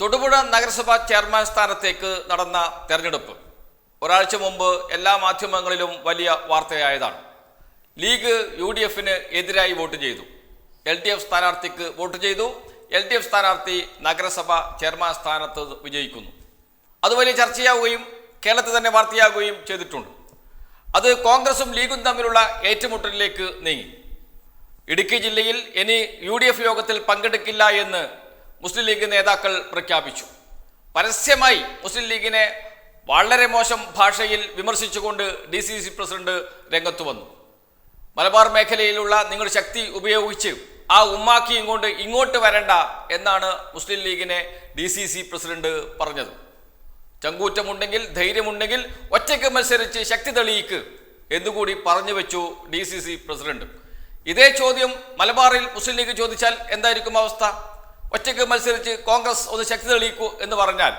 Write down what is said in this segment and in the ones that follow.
തൊടുപുഴ നഗരസഭാ ചെയർമാൻ സ്ഥാനത്തേക്ക് നടന്ന തെരഞ്ഞെടുപ്പ്. ഒരാഴ്ച മുമ്പ് എല്ലാ മാധ്യമങ്ങളിലും വലിയ വാർത്തയായതാണ്. ലീഗ് യു ഡി എഫിന് എതിരായി വോട്ട് ചെയ്തു. എൽ ഡി എഫ് സ്ഥാനാർത്ഥിക്ക് വോട്ട് ചെയ്തു. എൽ ഡി എഫ് സ്ഥാനാർത്ഥി നഗരസഭ ചെയർമാൻ സ്ഥാനത്ത് വിജയിക്കുന്നു. അത് വലിയ ചർച്ചയാവുകയും കേരളത്തിൽ തന്നെ വാർത്തയാകുകയും ചെയ്തിട്ടുണ്ട്. അത് കോൺഗ്രസും ലീഗും തമ്മിലുള്ള ഏറ്റുമുട്ടലിലേക്ക് നീങ്ങി. ഇടുക്കി ജില്ലയിൽ ഇനി യു യോഗത്തിൽ പങ്കെടുക്കില്ല എന്ന് മുസ്ലിം ലീഗ് നേതാക്കൾ പ്രഖ്യാപിച്ചു. പരസ്യമായി മുസ്ലിം ലീഗിനെ വളരെ മോശം ഭാഷയിൽ വിമർശിച്ചുകൊണ്ട് ഡി സി സി പ്രസിഡന്റ് രംഗത്ത് വന്നു. മലബാർ മേഖലയിലുള്ള നിങ്ങളുടെ ശക്തി ഉപയോഗിച്ച് ആ ഉമ്മാക്കിയും കൊണ്ട് ഇങ്ങോട്ട് വരണ്ട എന്നാണ് മുസ്ലിം ലീഗിനെ ഡി സി സി പ്രസിഡന്റ് പറഞ്ഞത്. ചങ്കൂറ്റമുണ്ടെങ്കിൽ ധൈര്യമുണ്ടെങ്കിൽ ഒറ്റയ്ക്ക് മത്സരിച്ച് ശക്തി തെളിയിക്ക് എന്നുകൂടി പറഞ്ഞു വെച്ചു ഡി സി സി പ്രസിഡന്റ്. ഇതേ ചോദ്യം മലബാറിൽ മുസ്ലിം ലീഗ് ചോദിച്ചാൽ എന്തായിരിക്കും അവസ്ഥ? ഒറ്റയ്ക്ക് മത്സരിച്ച് കോൺഗ്രസ് ഒന്ന് ശക്തി തെളിയിക്കൂ എന്ന് പറഞ്ഞാൽ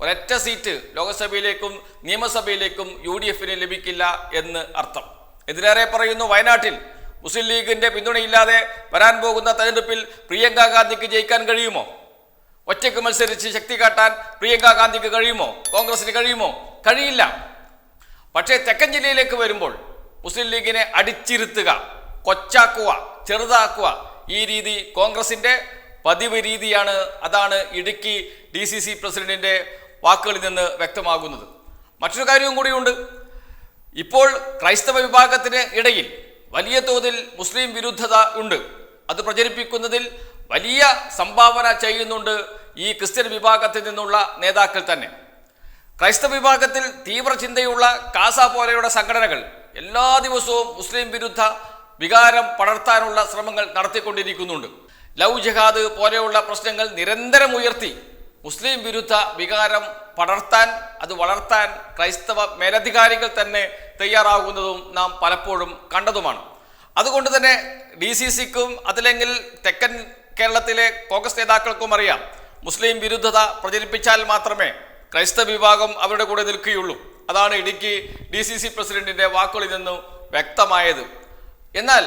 ഒരൊറ്റ സീറ്റ് ലോക്സഭയിലേക്കും നിയമസഭയിലേക്കും യു ഡി എഫിന് ലഭിക്കില്ല എന്ന് അർത്ഥം. എതിരേറെ പറയുന്നു വയനാട്ടിൽ മുസ്ലിം ലീഗിന്റെ പിന്തുണയില്ലാതെ വരാൻ പോകുന്ന തെരഞ്ഞെടുപ്പിൽ പ്രിയങ്ക ഗാന്ധിക്ക് ജയിക്കാൻ കഴിയുമോ? ഒറ്റയ്ക്ക് മത്സരിച്ച് ശക്തി കാട്ടാൻ പ്രിയങ്ക ഗാന്ധിക്ക് കഴിയുമോ? കോൺഗ്രസിന് കഴിയുമോ? കഴിയില്ല. പക്ഷേ തെക്കൻ ജില്ലയിലേക്ക് വരുമ്പോൾ മുസ്ലിം ലീഗിനെ അടിച്ചിരുത്തുക കൊച്ചാക്കുക ചെറുതാക്കുക ഈ രീതി കോൺഗ്രസിന്റെ പതിവ് രീതിയാണ് അതാണ് ഇടുക്കി ഡി സി സി പ്രസിഡന്റിന്റെ വാക്കുകളിൽ നിന്ന് വ്യക്തമാകുന്നത്. മറ്റൊരു കാര്യവും കൂടിയുണ്ട്. ഇപ്പോൾ ക്രൈസ്തവ വിഭാഗത്തിന് ഇടയിൽ വലിയ തോതിൽ മുസ്ലിം വിരുദ്ധത ഉണ്ട്. അത് പ്രചരിപ്പിക്കുന്നതിൽ വലിയ സംഭാവന ചെയ്യുന്നുണ്ട് ഈ ക്രിസ്ത്യൻ വിഭാഗത്തിൽ നിന്നുള്ള നേതാക്കൾ തന്നെ. ക്രൈസ്തവ വിഭാഗത്തിൽ തീവ്ര ചിന്തയുള്ള കാസ പോലെയുള്ള സംഘടനകൾ എല്ലാ ദിവസവും മുസ്ലിം വിരുദ്ധ വികാരം പടർത്താനുള്ള ശ്രമങ്ങൾ നടത്തിക്കൊണ്ടിരിക്കുന്നുണ്ട്. ലവ് ജഹാദ് പോലെയുള്ള പ്രശ്നങ്ങൾ നിരന്തരം ഉയർത്തി. മുസ്ലിം വിരുദ്ധ വികാരം പടർത്താൻ അത് വളർത്താൻ ക്രൈസ്തവ മേലധികാരികൾ തന്നെ തയ്യാറാകുന്നതും നാം പലപ്പോഴും കണ്ടതുമാണ്. അതുകൊണ്ട് തന്നെ ഡി സി സിക്കും അതില്ലെങ്കിൽ തെക്കൻ കേരളത്തിലെ കോൺഗ്രസ് നേതാക്കൾക്കും അറിയാം മുസ്ലിം വിരുദ്ധത പ്രചരിപ്പിച്ചാൽ മാത്രമേ ക്രൈസ്തവ വിഭാഗം അവരുടെ കൂടെ നിൽക്കുകയുള്ളൂ. അതാണ് ഇടുക്കി ഡി സി സി പ്രസിഡന്റിന്റെ വാക്കുകളിൽ നിന്നും വ്യക്തമായത്. എന്നാൽ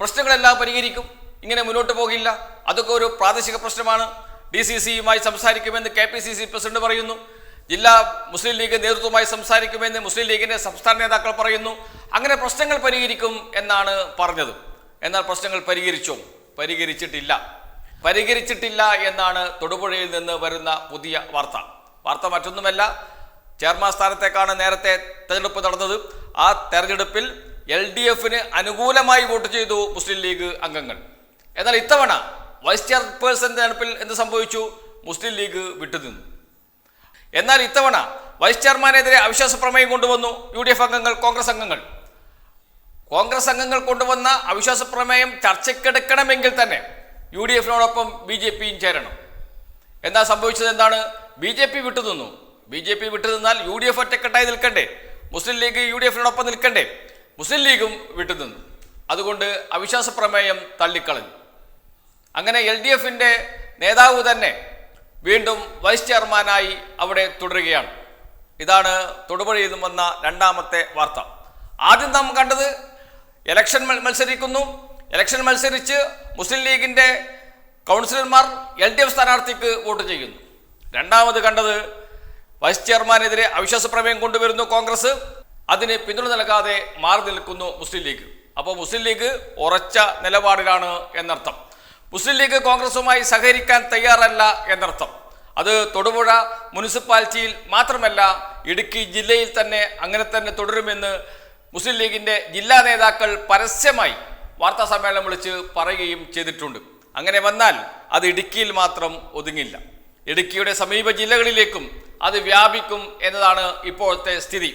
പ്രശ്നങ്ങളെല്ലാം പരിഹരിക്കും. ഇങ്ങനെ മുന്നോട്ട് പോകില്ല. അതൊക്കെ ഒരു പ്രാദേശിക പ്രശ്നമാണ്. ഡി സി സിയുമായി സംസാരിക്കുമെന്ന് K P C C president പറയുന്നു. ജില്ലാ മുസ്ലിം ലീഗ് നേതൃത്വവുമായി സംസാരിക്കുമെന്ന് മുസ്ലിം ലീഗിന്റെ സംസ്ഥാന നേതാക്കൾ പറയുന്നു. അങ്ങനെ പ്രശ്നങ്ങൾ പരിഹരിക്കും എന്നാണ് പറഞ്ഞത്. എന്നാൽ പ്രശ്നങ്ങൾ പരിഹരിച്ചോ? പരിഹരിച്ചിട്ടില്ല. പരിഹരിച്ചിട്ടില്ല എന്നാണ് തൊടുപുഴയിൽ നിന്ന് വരുന്ന പുതിയ വാർത്ത. വാർത്ത മറ്റൊന്നുമല്ല. ചെയർമാൻ സ്ഥാനത്തേക്കാണ് നേരത്തെ തെരഞ്ഞെടുപ്പ് നടന്നത്. ആ തെരഞ്ഞെടുപ്പിൽ എൽ ഡി എഫിന് അനുകൂലമായി വോട്ട് ചെയ്തു മുസ്ലിം ലീഗ് അംഗങ്ങൾ. എന്നാൽ ഇത്തവണ വൈസ് ചെയർപേഴ്സൺ തെരഞ്ഞെടുപ്പിൽ എന്ത് സംഭവിച്ചു? മുസ്ലിം ലീഗ് വിട്ടുനിന്നു. എന്നാൽ ഇത്തവണ വൈസ് ചെയർമാനെതിരെ അവിശ്വാസ പ്രമേയം കൊണ്ടുവന്നു യു ഡി എഫ് അംഗങ്ങൾ കോൺഗ്രസ് അംഗങ്ങൾ. കോൺഗ്രസ് അംഗങ്ങൾ കൊണ്ടുവന്ന അവിശ്വാസ പ്രമേയം ചർച്ചയ്ക്കെടുക്കണമെങ്കിൽ തന്നെ യു ഡി എഫിനോടൊപ്പം ബി ജെ പിയും ചേരണം. എന്താ സംഭവിച്ചത് എന്താണ്? ബി ജെ പി വിട്ടുനിന്നു. ബി ജെ പി വിട്ടുനിന്നാൽ യു ഡി എഫ് ഒറ്റക്കെട്ടായി നിൽക്കണ്ടേ? മുസ്ലിം ലീഗ് യു ഡി എഫിനോടൊപ്പം നിൽക്കണ്ടേ? മുസ്ലിം ലീഗും വിട്ടുനിന്നു. അതുകൊണ്ട് അവിശ്വാസ പ്രമേയം തള്ളിക്കളഞ്ഞു. അങ്ങനെ എൽ ഡി എഫിന്റെ നേതാവ് തന്നെ വീണ്ടും വൈസ് ചെയർമാനായി അവിടെ തുടരുകയാണ്. ഇതാണ് തൊടുപുഴയിൽ നിന്നും വന്ന രണ്ടാമത്തെ വാർത്ത. ആദ്യം നാം കണ്ടത് ഇലക്ഷൻ മത്സരിക്കുന്നു. ഇലക്ഷൻ മത്സരിച്ച് മുസ്ലിം ലീഗിന്റെ കൗൺസിലർമാർ എൽ ഡി എഫ് സ്ഥാനാർത്ഥിക്ക് വോട്ട് ചെയ്യുന്നു. രണ്ടാമത് കണ്ടത് വൈസ് ചെയർമാനെതിരെ അവിശ്വാസ പ്രമേയം കൊണ്ടുവരുന്നു കോൺഗ്രസ്. അതിന് പിന്തുണ നൽകാതെ മാറി നിൽക്കുന്നു മുസ്ലിം ലീഗ്. അപ്പോൾ മുസ്ലിം ലീഗ് ഉറച്ച നിലപാടിലാണ് എന്നർത്ഥം. മുസ്ലിം ലീഗ് കോൺഗ്രസുമായി സഹകരിക്കാൻ തയ്യാറല്ല എന്നർത്ഥം. അത് തൊടുപുഴ മുനിസിപ്പാലിറ്റിയിൽ മാത്രമല്ല ഇടുക്കി ജില്ലയിൽ തന്നെ അങ്ങനെ തന്നെ തുടരുമെന്ന് മുസ്ലിം ലീഗിന്റെ ജില്ലാ നേതാക്കൾ പരസ്യമായി വാർത്താ സമ്മേളനം വിളിച്ച് പറയുകയും ചെയ്തിട്ടുണ്ട്. അങ്ങനെ വന്നാൽ അത് ഇടുക്കിയിൽ മാത്രം ഒതുങ്ങില്ല. ഇടുക്കിയുടെ സമീപ ജില്ലകളിലേക്കും അത് വ്യാപിക്കും എന്നതാണ് ഇപ്പോഴത്തെ സ്ഥിതി.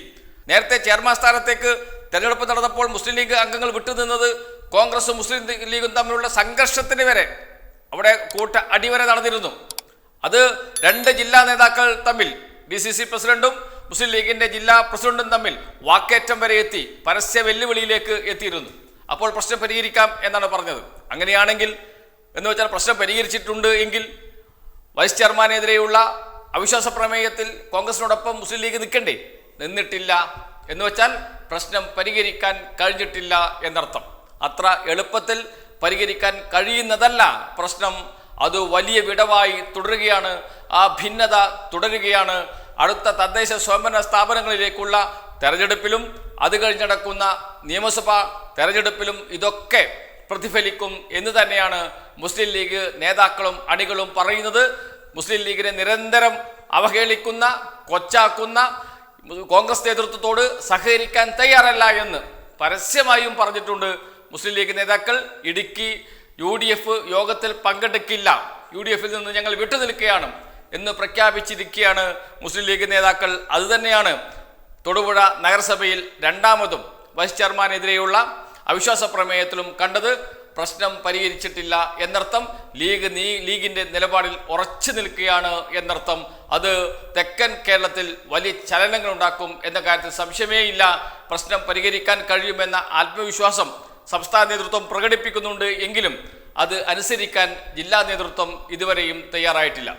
നേരത്തെ ചെയർമാൻ സ്ഥാനത്തേക്ക് തെരഞ്ഞെടുപ്പ് നടന്നപ്പോൾ മുസ്ലിം ലീഗ് അംഗങ്ങൾ വിട്ടുനിന്നത് കോൺഗ്രസും മുസ്ലിം ലീഗും തമ്മിലുള്ള സംഘർഷത്തിന് വരെ അവിടെ കൂട്ട അടിവരെ നടന്നിരുന്നു. അത് രണ്ട് ജില്ലാ നേതാക്കൾ തമ്മിൽ ഡി സി സി പ്രസിഡന്റും മുസ്ലിം ലീഗിന്റെ ജില്ലാ പ്രസിഡന്റും തമ്മിൽ വാക്കേറ്റം വരെ എത്തി പരസ്യ വെല്ലുവിളിയിലേക്ക് എത്തിയിരുന്നു. അപ്പോൾ പ്രശ്നം പരിഹരിക്കാം എന്നാണ് പറഞ്ഞത്. അങ്ങനെയാണെങ്കിൽ എന്ന് വെച്ചാൽ പ്രശ്നം പരിഹരിച്ചിട്ടുണ്ട് എങ്കിൽ വൈസ് ചെയർമാനെതിരെയുള്ള അവിശ്വാസ പ്രമേയത്തിൽ കോൺഗ്രസിനോടൊപ്പം മുസ്ലിം ലീഗ് നിൽക്കണ്ടേ? നിന്നിട്ടില്ല. എന്ന് വെച്ചാൽ പ്രശ്നം പരിഹരിക്കാൻ കഴിഞ്ഞിട്ടില്ല എന്നർത്ഥം. അത്ര എളുപ്പത്തിൽ പരിഹരിക്കാൻ കഴിയുന്നതല്ല. പ്രശ്നം അത് വലിയ വിടവായി തുടരുകയാണ്. ആ ഭിന്നത തുടരുകയാണ്. അടുത്ത തദ്ദേശ സ്വയംഭരണ സ്ഥാപനങ്ങളിലേക്കുള്ള തെരഞ്ഞെടുപ്പിലും അത് കഴിഞ്ഞ് നടക്കുന്ന നിയമസഭാ തെരഞ്ഞെടുപ്പിലും ഇതൊക്കെ പ്രതിഫലിക്കും എന്ന് തന്നെയാണ് മുസ്ലിം ലീഗ് നേതാക്കളും അണികളും പറയുന്നത്. മുസ്ലിം ലീഗിനെ നിരന്തരം അവഹേളിക്കുന്ന കൊച്ചാക്കുന്ന കോൺഗ്രസ് നേതൃത്വത്തോട് സഹകരിക്കാൻ തയ്യാറല്ല എന്ന് പരസ്യമായും പറഞ്ഞിട്ടുണ്ട് മുസ്ലിം ലീഗ് നേതാക്കൾ ഇടുക്കി യു ഡി എഫ് യോഗത്തിൽ പങ്കെടുക്കില്ല. യു ഡി എഫിൽ നിന്ന് ഞങ്ങൾ വിട്ടുനിൽക്കുകയാണ് എന്ന് പ്രഖ്യാപിച്ചിരിക്കുകയാണ് മുസ്ലിം ലീഗ് നേതാക്കൾ. അതുതന്നെയാണ് തൊടുപുഴ നഗരസഭയിൽ രണ്ടാമതും വൈസ് ചെയർമാനെതിരെയുള്ള അവിശ്വാസ പ്രമേയത്തിലും കണ്ടത് പ്രശ്നം പരിഹരിച്ചിട്ടില്ല എന്നർത്ഥം. ലീഗ് നീ ലീഗിന്റെ നിലപാടിൽ ഉറച്ചു നിൽക്കുകയാണ് എന്നർത്ഥം. അത് തെക്കൻ കേരളത്തിൽ വലിയ ചലനങ്ങൾ ഉണ്ടാക്കും എന്ന കാര്യത്തിൽ സംശയമേയില്ല. പ്രശ്നം പരിഹരിക്കാൻ കഴിയുമെന്ന ആത്മവിശ്വാസം സംസ്ഥാന നേതൃത്വം പ്രകടിപ്പിക്കുന്നുണ്ട് എങ്കിലും അത് അനുസരിക്കാൻ ജില്ലാ നേതൃത്വം ഇതുവരെയും തയ്യാറായിട്ടില്ല